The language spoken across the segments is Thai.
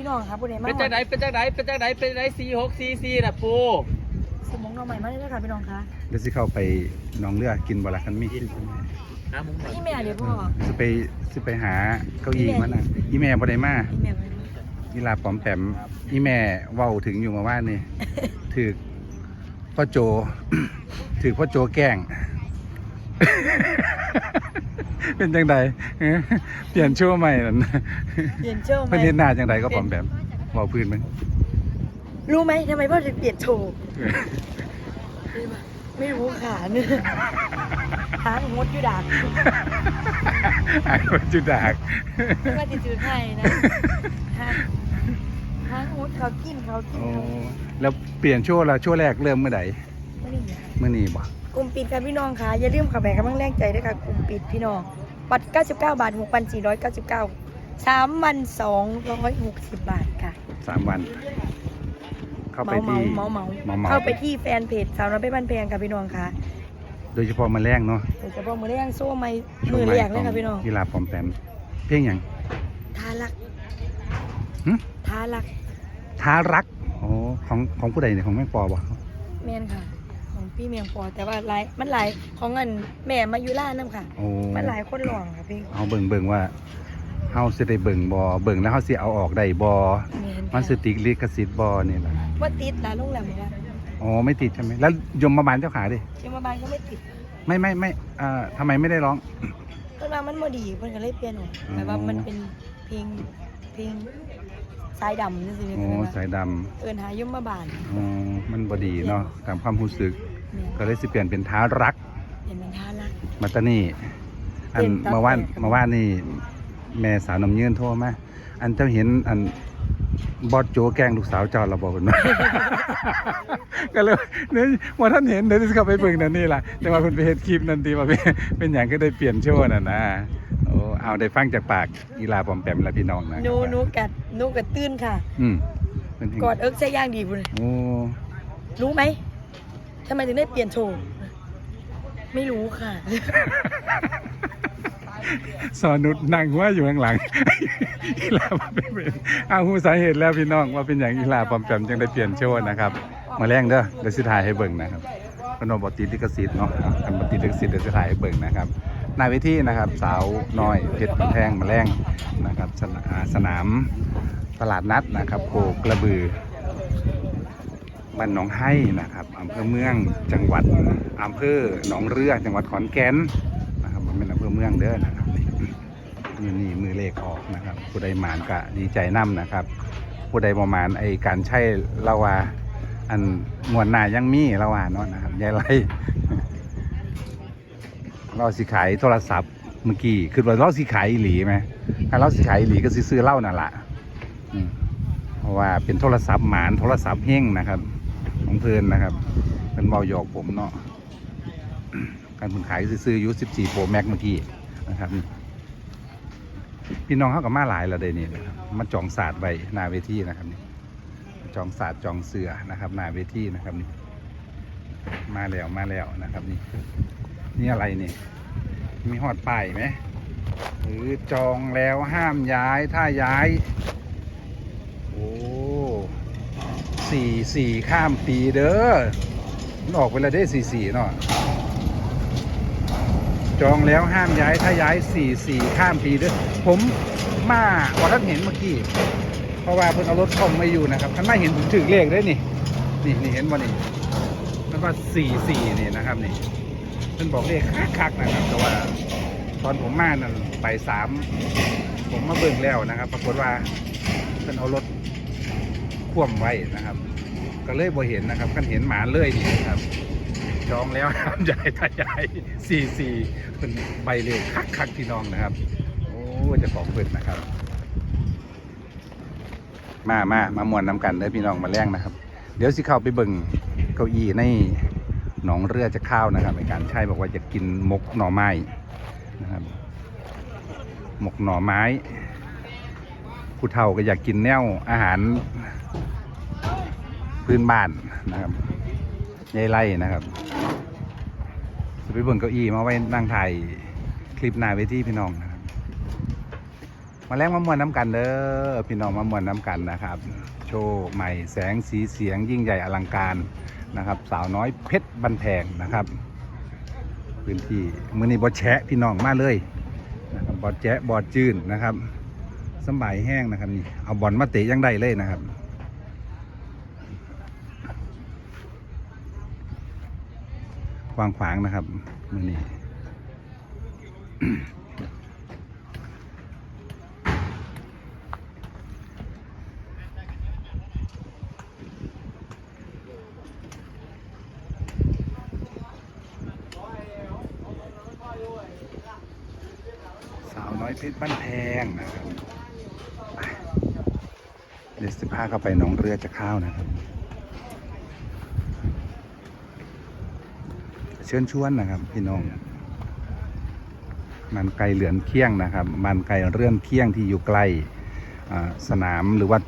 พี่น้องครับผู้ใดมาเป็นจังไหนเป็นจังไหนเป็นจังไหนเป็นจังไหนสี่หกสี่สี่น่ะปูสมองน้องใหม่มาเลยค่ะพี่น้องคะเดี๋ยวสิเข้าไปหน้องเรือกินบะละคันมีน้ำมุ้งหน่อยนี่แม่เดี๋ยวพ่อสิไปสิไปหาเก้าอี้มาน่ะอีแม่บ่ได้มานี่แม่มาอีลาปอมแปมอีแม่เว้าถึงอยู่มาว่านี่ ถือพ่อโจ ถือพ่อโจแกล้ง เป็นจังใดเอ้อเปลี่ยนชื่อใหม่นั่นเปลี่ยนเชื่อไหมเพิ่นเฮ็ดหน้าจังใดก็ปอมแปมเว้าพื้นมั้ยรู้ไหมทำไมพ่อถึงเปลี่ยนโชว์ไม่รู้ค่ะเนี่ยหางมดอยู่ดักอายว่าจุดากไม่ว่าจะจืดให้นะหางหางมดเขากินเขากินโอ้เขาแล้วเปลี่ยนช่วงละช่วงแรกเริ่มเมื่อใดไม่ได้ยินเมื่อนี้บ่ กลุ่มปิดค่ะพี่น้องค่ะอย่าลืมเขับแบกกำลังแรงใจด้วยค่ะกลุ่มปิดพี่น้องบัตร99 บาท 6,499 3วัน260 บาทค่ะสามวัน เข้าไปเมาที่ เมาเมาเมาเมา เข้าไปที่แฟนเพจสาวน้อยไปบ้านแพงค่ะพี่น้องค่ะโดยเฉพาะแมาแรงเนาะโดยเฉพาะมือแรงโซ่ไม่มือเรียกเลยค่ะพี่น้องกีฬาปอมแปมเพียงอย่างทารักหึทารักท้ารักโอ้ของของผู้ใดเนี่ยของแม่ปอบ่แม่นค่ะของ พี่เมียงปอแต่ว่าหลายมันหลายของเงินแม่มายุล่านั่นค่ะ โอ้มันหลายคนหลวงค่ะพี่เอาเบิ่งเบิ่งว่าเฮาสิได้เบิ่งบ่เบิ่งแล้วเฮาสิเอาออกได้บ่แม่นมันสิค่ะติดลิขสิทธิ์บ่นี่ล่ะว่าติดนะโรงแรมเนี่ยอ๋อไม่ติดใช่ไหมแล้วยมมาบาลเจ้าขาดิเชียงมาบานก็ไม่ติดไม่ไม่ไม่อ่าทำไมไม่ได้ร้อง เพิ่นว่ามันบ่ดีเพิ่นก็เลยเปลี่ยนออกแต่ว่ามันเป็นเพลงเพลงสายดำนี่สิโอ้เพิ่นว่าสายดำเอิ้นหายมมาบาน อ๋อมันบ่ดีเนาะตามความรู้สึกแม่น ก็เลยสิเปลี่ยนเป็นท้ารัก เป็นมันทารัก มาตานี่ อันเป็นตาเมื่อวานแปลกเมื่อวานนี่ แม่สาวนมยืนโทรมาอันเจ้าเห็นอันบอสโจแกล้งลูกสาวเจ้าเราบอกกันว่าก็เลยเนี่ยว่าท่านเห็นเดี๋ยวจะเข้าไปเบิ่งนั่นนี่ล่ะแต่ว่าเพิ่นไปเฮ็ดคลิปนั่นทีว่าเป็นเป็นอย่างก็ได้เปลี่ยนโชว์น่ะนะโอ้เอาได้ฟังจากปากอีลาปอมแปมและพี่น้องนะหนูหนูกัดหนูกัดตื้นค่ะ อืมเพิ่นเห็นกอดเอิกใช่ย่างดีบุญโอ้รู้ไหม ทำไมถึงได้เปลี่ยนโชว์ไม่รู้ค่ะ สอนุดนั่งหัว่าอยู่ข้างหลัง อีลาบ่เป็นเอ้าวฮู้สาเหตุแล้วพี่น้องว่าเป็นอย่างอีลาปอมแปมจังได้เปลี่ยนโชว์นะครับ มาแรงเด้อเดี๋ยวสิถ่ายให้เบิ่งนะครับพนมบติดลิขสิทธิ์เนาะกันบติดลิขสิทธิ์เดี๋ยวสิถ่ายให้เบิ่งนะครับนาเวทีนะครับ สาวน้อยเพชรกำแพงมาแรงนะครับสนาอ่าสนามตลาดนัดนะครับโคกระบือ บ้านหนองไห้นะครับอำเภอเมืองจังหวัดอำเภอหนองเรือจังหวัดขอนแก่นนะครับมันเป็นอำเภอเมืองเด้อนะครับนี่นี่มือเลขออกนะครับ ผู้ใดหมานก็ดีใจนํนะครับ ผู้ใดประมาณไอ้การใช้ละวาอันมวนนายังมีละวาเนาะนะครับยายไรเราสิขายโทรศัพท์เมื่อกี้คือว่าเราสิขายหลีไหมถ้าเราสิขายหลีก็สิซื้อเหล้านั่นแหละเพราะว่าเป็นโทรศัพท์หมานโทรศัพท์เฮงนะครับ เพื่อนนะครับเป็นเบาหยอกผมเนาะการเพิ่งขายซื้อๆอยุ14 Pro Max เมื่อกี้นะครับ พี่น้องเขากับมาหลายแล้วเดยวนี่นะครับมาจองศาสตร์ไว้หน้าเวทีนะครับนี่จองศาสตร์จองเสือนะครับหน้าเวทีนะครับนี่มาแล้วมาแล้วนะครับนี่นี่อะไรนี่มีหอดป้ายไหมหรือจองแล้วห้ามย้ายถ้าย้าย โอ้ สี่สี่ข้ามปีเด้อมันออกไปแล้วได้สี่สี่เนาะจองแล้วห้ามย้ายถ้าย้ายสี่สี่ข้ามปีเด้วยผมมาว่าท่านเห็นเมื่อกี้เพราะว่าเพิ่นเอารถคอมมาอยู่นะครับท่านไม่เห็นผมถือเลขได้นี่นี่นี่เห็นบ่นี่แล้วก็สี่สี่นี่นะครับนี่เพิ่นบอกเลขคักๆนะครับ แต่ว่าตอนผมมานั่นไปสามผมมาเบิ่งแล้วนะครับ ปรากฏว่าเพิ่นเอารถ พ่วมไว้นะครับ ก็เลยบ่เห็นนะครับกันเห็นหมาเลยนี่นะครับจองแล้วห้ามย้ายถ้ายายสี่สี่เป็นใบเลขคักคักๆพี่น้องนะครับ โอ้จะของเพิ่นะครับ มามามามวนนำกันเด้อพี่น้องมาแรงนะครับ เดี๋ยวสิเข้าไปเบิ่งเก้าอี้ในหนองเรือจะข้าวนะครับในการใช่บอกว่าจะกินมกหน่อไม้นะครับหมกหน่อไม้ผู้เฒ่าก็อยากกินแนวอาหาร พื้นบ้านนะครับยายไล่นะครับจะไปเบิ่งเก้าอี้มาไว้นั่งถ่ายคลิปหน้าเวทีพี่น้องนะครับมาแรงมามวนน้ำกันเด้อพี่น้องมามวนน้ำกันนะครับ โชว์ใหม่แสงสีเสียงยิ่งใหญ่อลังการนะครับ สาวน้อยเพชรบันแพงนะครับ พื้นที่มือนี้บอดแชะพี่น้องมาเลยนะครับบอดแจะบอดจืนนะครับสบายแห้งนะครับนี่เอาบอลมาเตะยังได้เลยนะครับ วางขวางนะครับมือนี้สาวน้อยเพชรบ้านแพงนะครับเดี๋ยวสิพาเข้าไปหนองเรือจะเข้าวนะครับ เชิญชวนนะครับ พี่น้อง มันไกลเหลือนเที่ยงนะครับ มันไกลเรื่อนเที่ยงที่อยู่ใกล้สนามหรือว่า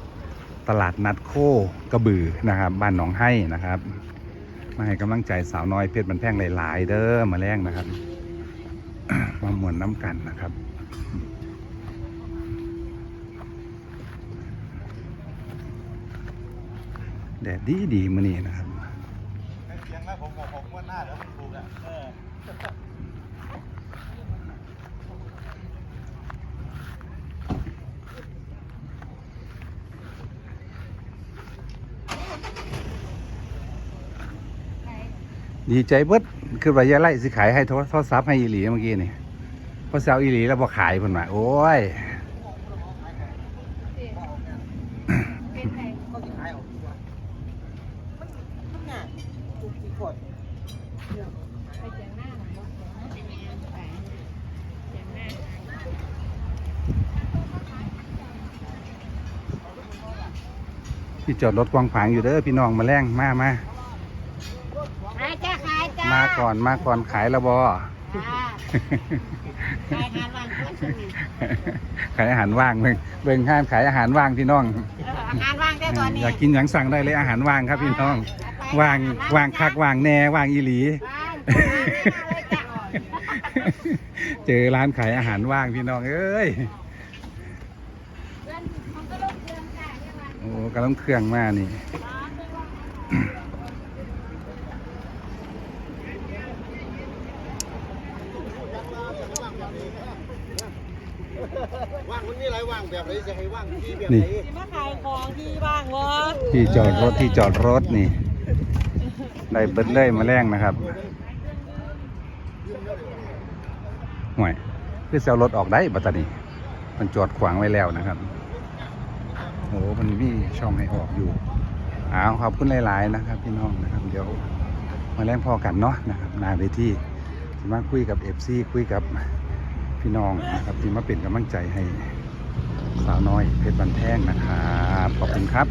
ตลาดนัดโคกระบือนะครับ บ้านหนองให้นะครับ มาให้กำลังใจสาวน้อยเพชรบันแพงหลาย ๆ เด้อมาแรงนะครับมามวนน้ำกันนะครับแดดดีดีมื้อนี้นะครับ เสียงแล้วผมบอกผม ว่าหน้าเดี๋ยวมันถูกอะเออดีใจเบิดคือว่ายายไล่สิขายให้โทรโทรศัพท์ให้อีหลีเมื่อกี้นี่พอเซลอีหลีแล้วบอกขายเพิ่นมาโอ้ยก็จะขายออกดีกว่ามันมันง่ายถูกกี่คน ที่จอดรถกวางขวางอยู่เด้อพี่น้องมาแรงมามาขายจ้าขายจ้ามาก่อนมาก่อนขายและบอจ้าขายงานวางตัวชนิดขายอาหารว่างเบิ่งเบิ่งห้านขายอาหารว่างพี่น้องเอออาหารว่างได้ตอนนี้อยากกินหยังสั่งได้เลยอาหารว่างครับพี่น้อง ว่างว่างคักว่างแน่ว่างอีหลีว่างเลยจ้าเจอร้านขายอาหารว่างพี่น้องเอ้ยมันก็ลงเครื่องจ้าใช่ไหมโอ้กำลังเครื่องมานี่ว่างมันมีหลายว่างแบบไหนจะให้ว่างที่แบบไหนมาขายของที่ว่างวะที่จอดรถที่จอดรถนี่ ได้เบิดเลยมาแรงนะครับห่วยคือเซลรถออกได้บัตตานี้ มันจอดขวางไว้แล้วนะครับโอ้มันมีช่องให้ออกอยู่อ้าวขอบคุณหลาย ๆ นะครับ พี่น้องนะครับเดี๋ยวมาแรงพอกันเนาะนะครับนาเวทีจะมาคุยกับเอฟซีคุยกับพี่น้องนะครับที่มาเป็นกำลังใจให้สาวน้อยเพชรบันแท่งนะครับ ขอบคุณครับ